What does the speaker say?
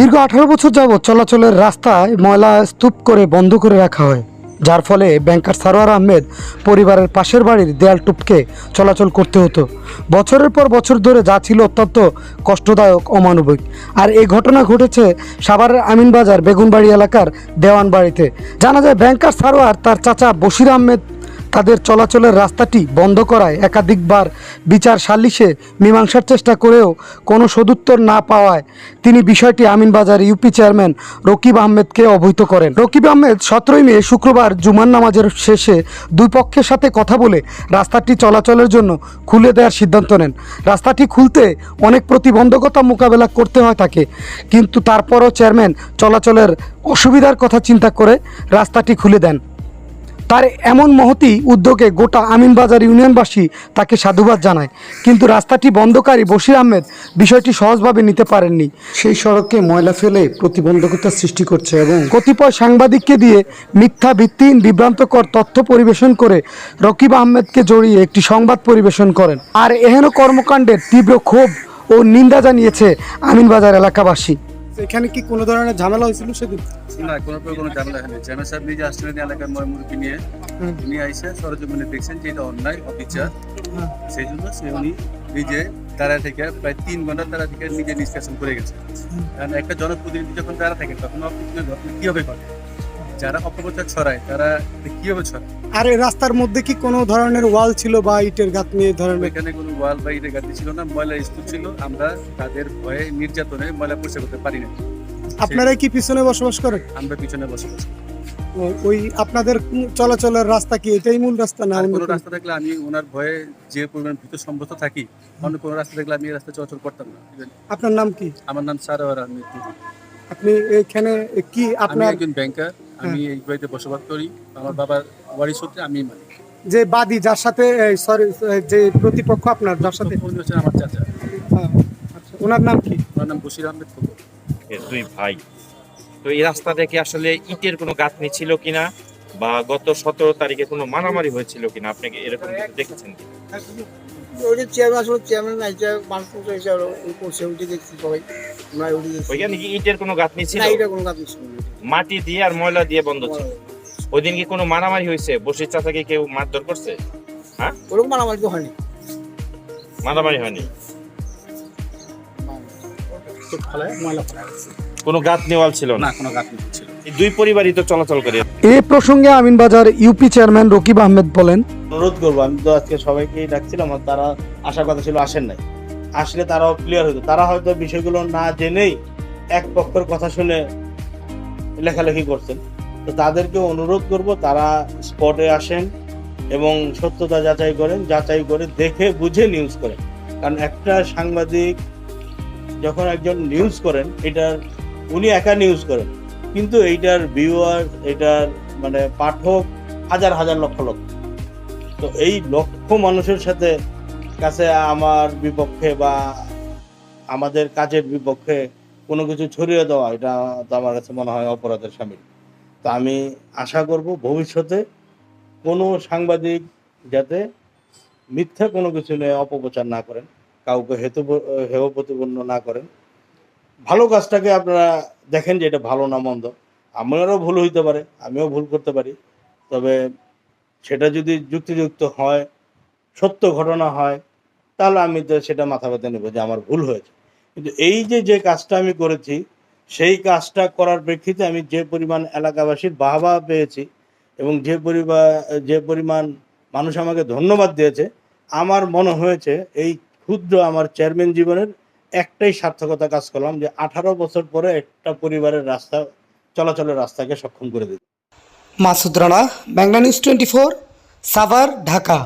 দীর্ঘ আঠারো বছর যাবৎ চলাচলের রাস্তায় ময়লা স্তূপ করে বন্ধ করে রাখা হয়, যার ফলে ব্যাংকার সারোয়ার আহমেদ পরিবারের পাশের বাড়ির দেয়াল টুপকে চলাচল করতে হতো। বছরের পর বছর ধরে যা ছিল অত্যন্ত কষ্টদায়ক, অমানবিক। আর এই ঘটনা ঘটেছে সাভারের আমিনবাজার বেগুনবাড়ি এলাকার দেওয়ান বাড়িতে জানা যায়, ব্যাংকার সারোয়ার তার চাচা বশির আহমেদ তাদের চলাচলের রাস্তাটি বন্ধ করায় একাধিকবার বিচার সালিশে মীমাংসার চেষ্টা করেও কোনো সদুত্তর না পাওয়ায় তিনি বিষয়টি আমিনবাজার ইউপি চেয়ারম্যান রকিব আহমেদকে অবহিত করেন। রকিব আহমেদ সতেরোই মে শুক্রবার জুমান নামাজের শেষে দুই পক্ষের সাথে কথা বলে রাস্তাটি চলাচলের জন্য খুলে দেওয়ার সিদ্ধান্ত নেন। রাস্তাটি খুলতে অনেক প্রতিবন্ধকতা মোকাবেলা করতে হয় তাকে, কিন্তু তারপরও চেয়ারম্যান চলাচলের অসুবিধার কথা চিন্তা করে রাস্তাটি খুলে দেন। তার এমন মহতি উদ্যোগে গোটা আমিনবাজার ইউনিয়নবাসী তাকে সাধুবাদ জানায়। কিন্তু রাস্তাটি বন্ধকারী বশির আহমেদ বিষয়টি সহজভাবে নিতে পারেননি। সেই সড়কে ময়লা ফেলে প্রতিবন্ধকতার সৃষ্টি করছে এবং কতিপয় সাংবাদিককে দিয়ে মিথ্যা ভিত্তিহীন বিভ্রান্তকর তথ্য পরিবেশন করে রকিব আহমেদকে জড়িয়ে একটি সংবাদ পরিবেশন করেন। আর এহেন কর্মকাণ্ডের তীব্র ক্ষোভ ও নিন্দা জানিয়েছে আমিনবাজার এলাকাবাসী। এখানে কি কোনো ধরনের ঝামেলা হয়েছিল সেদিন? না কোনো প্রকার কোনো ঝামেলা হয়নি। চেয়ারম্যান সাহেব নিজে আসছিলেন এলাকার ময় মুরব্বী নিয়ে। উনি আইসে সরজমিনে দেখছেন যে এটা অন্যায় অবিচার। সেই জন্য সে উনি নিজে তারা থেকে প্রায় তিন ঘণ্টা তারা থেকে নিজে নিষ্কাশন করে গেছে। কারণ একটা জনপ্রতিনিধি যখন তারা থাকে তখন আপনি কীভাবে করে যারা অপপ্রচার ছড়ায় তারা কীভাবে ছড়ায়? আর এই রাস্তার মধ্যে কি কোনো ধরনের ওয়াল ছিল বা ইটের গাঁত নিয়ে ধরনের? এখানে কোনো ওয়াল বা ইটের গাঁথনি ছিল না ময়লা স্তূপ ছিল। আমরা তাদের ভয়ে নির্যাতনে ময়লা পরিষ্কার করতে পারি না আপনারা কি পিছনে বসবাস করেন? আমরা পিছনে বসবাস বসে ও- ওই আপনাদের চলাচলের রাস্তা কি এটাই মূল রাস্তা না কোনো? রাস্তা থাকলে আমি ওনার ভয়ে যে পরিমাণ ভীত সম্ভবত থাকি অন্য কোনো রাস্তা থাকলে আমি এই রাস্তা চলাচল করতাম না। আপনার নাম কি? আমার নাম সারোয়ার আহমেদ। আপনি এখানে কি আপনার একজন ব্যাংকার আমি এই বাড়িতে বসবাস করি। আমার বাবার ওয়ারি সূত্রে আমি মালিক। যে বাদী যার সাথে সরি যে প্রতিপক্ষ আপনার যার সাথে? আমার চাচা। হ্যাঁ, আচ্ছা, ওনার নাম কি? ওনার নাম বশির আহমেদ দুই ভাই। তো এই রাস্তা থেকে আসলে ইটের কোনো গাঁথনি ছিল কিনা বা গত সতেরো তারিখে কোনো মারামারি হয়েছিল কিনা আপনি এরকম কিছু দেখেছেন কি? ওইটা চেয়ারম্যান আসলে চেয়ারম্যান নাই যে মানুষ হিসাবে করছে ওইটা দেখছি সবাই। আমরা ওইটা দেখছি। ওইখানে কি ইটের কোনো গাঁথনি ছিল? না এটা কোনো কাজ ছিল মাটি দিয়ে আর ময়লা দিয়ে বন্ধ ছিল। ওই দিন কি কোনো মারামারি হয়েছে? বসির চাচাকে কেউ মারধর করছে? হ্যাঁ? ওরকম মারামারি তো হয়নি। মারামারি হয়নি। কোনো গাঁথনি ওয়াল ছিল না? না কোনো গাছ ছিল দুই পরিবারই তো চলাচল করে। এ প্রসঙ্গে আমিনবাজার ইউপি চেয়ারম্যান রকিব আহমেদ বলেন অনুরোধ করব আমি তো আজকে সবাইকেই ডাকছিলাম আর তারা আসার কথা ছিল আসেন নাই। আসলে তারাও ক্লিয়ার হতো তারা হয়তো বিষয়গুলো না জেনেই এক পক্ষের কথা শুনে লেখালেখি করছেন। তো তাদেরকে অনুরোধ করব তারা স্পটে আসেন এবং সত্যতা যাচাই করেন যাচাই করে দেখে বুঝে নিউজ করেন। কারণ একটা সাংবাদিক যখন একজন নিউজ করেন এটা উনি একা নিউজ করেন। কিন্তু এইটার ভিউয়ার এটার মানে পাঠক হাজার হাজার লক্ষ লক্ষ তো এই লক্ষ মানুষের সাথে কাছে আমার বিপক্ষে বা আমাদের কাজের বিপক্ষে কোনো কিছু ছড়িয়ে দেওয়া, এটা তো আমার কাছে মনে হয় অপরাধের সামিল। তো আমি আশা করব ভবিষ্যতে কোনো সাংবাদিক যাতে মিথ্যা কোনো কিছু নিয়ে অপপ্রচার না করেন, কাউকে হেতু হেয় প্রতিপন্ন না করেন। ভালো কাজটাকে আপনারা দেখেন যে এটা ভালো না মন্দ। আমারও ভুল হইতে পারে, আমিও ভুল করতে পারি। তবে সেটা যদি যুক্তিযুক্ত হয়, সত্য ঘটনা হয়, তাহলে আমি তো সেটা মাথা ব্যথা নেব যে আমার ভুল হয়েছে। কিন্তু এই যে যে কাজটা আমি করেছি, সেই কাজটা করার প্রেক্ষিতে আমি যে পরিমাণ এলাকাবাসীর বাহবা পেয়েছি এবং যে পরিমাণ যে পরিমাণ মানুষ আমাকে ধন্যবাদ দিয়েছে, আমার মনে হয়েছে এই ক্ষুদ্র আমার চেয়ারম্যান জীবনের একটাই সার্থকতা কাজ করলাম যে আঠারো বছর পরে একটা পরিবারের রাস্তা, চলাচলের রাস্তাকে সক্ষম করে দিতে Masud Rana, Bangla news twenty four, Savar, Dhaka.